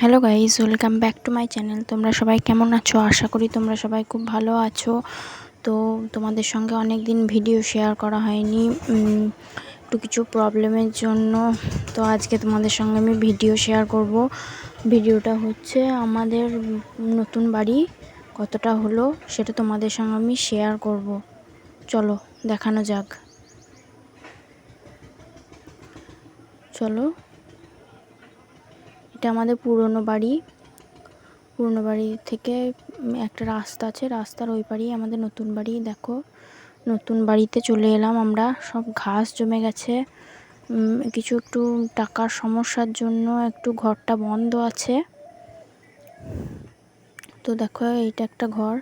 Hello guys welcome back to my channel তোমরা সবাই কেমন আছো? আশা করি তোমরা সবাই খুব ভালো আছো। তো তোমাদের সঙ্গে অনেক দিন ভিডিও শেয়ার করা হয়নি। একটু কিছু প্রবলেমের জন্য। তো আজকে তোমাদের সঙ্গে আমি ভিডিও শেয়ার করব। ভিডিওটা হচ্ছে আমাদের নতুন বাড়ি কতটা হলো সেটা তোমাদের সঙ্গে আমি শেয়ার করব। চলো, দেখানো যাক। চলো। এটা আমাদের পুরনো বাড়ি। পুরনো বাড়ি থেকে একটা রাস্তা আছে। রাস্তার ওই পারেই আমাদের নতুন বাড়ি, দেখো। নতুন বাড়িতে চলে এলাম আমরা। সব ঘাস জমে গেছে। কিছু একটু টাকার সমস্যার জন্য একটু ঘরটা বন্ধ আছে। তো দেখো এটা একটা ঘর।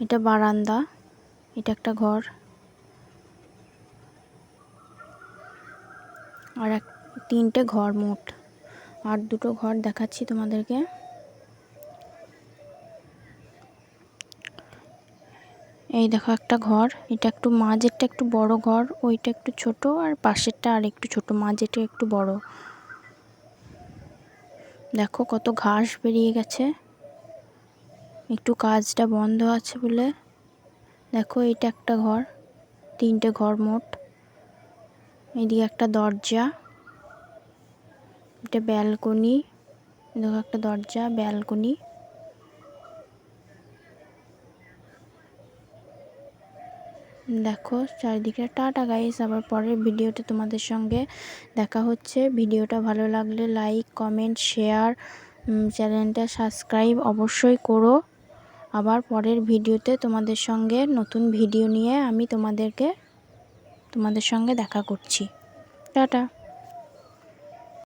এটা বারান্দা। এটা একটা ঘর। আর এক, তিনটে ঘর মোট। আর দুটো ঘর দেখাচ্ছি তোমাদেরকে। এই দেখো একটা ঘর, এটা একটু মাঝেরটা একটু বড় ঘর, ওইটা একটু ছোট, আর পাশেরটা আর একটু ছোট, মাঝেরটা একটু বড়। দেখো কত ঘাস বেরিয়ে গেছে। একটু কাজটা বন্ধ আছে বলে। দেখো এটা একটা ঘর, তিনটে ঘর মোট। এদিকে একটা দরজা। এটা ব্যালকনি, দেখো একটা দরজা, ব্যালকনি। দেখো চারিদিকে টাটা গাইস, আবার পরের ভিডিওতে তোমাদের সঙ্গে দেখা হচ্ছে। ভিডিওটা ভালো লাগলে লাইক, কমেন্ট, শেয়ার চ্যানেলটা সাবস্ক্রাইব অবশ্যই করো। আবার পরের ভিডিওতে তোমাদের সঙ্গে নতুন ভিডিও নিয়ে আমি তোমাদেরকে, তোমাদের সঙ্গে দেখা করছি। টাটা।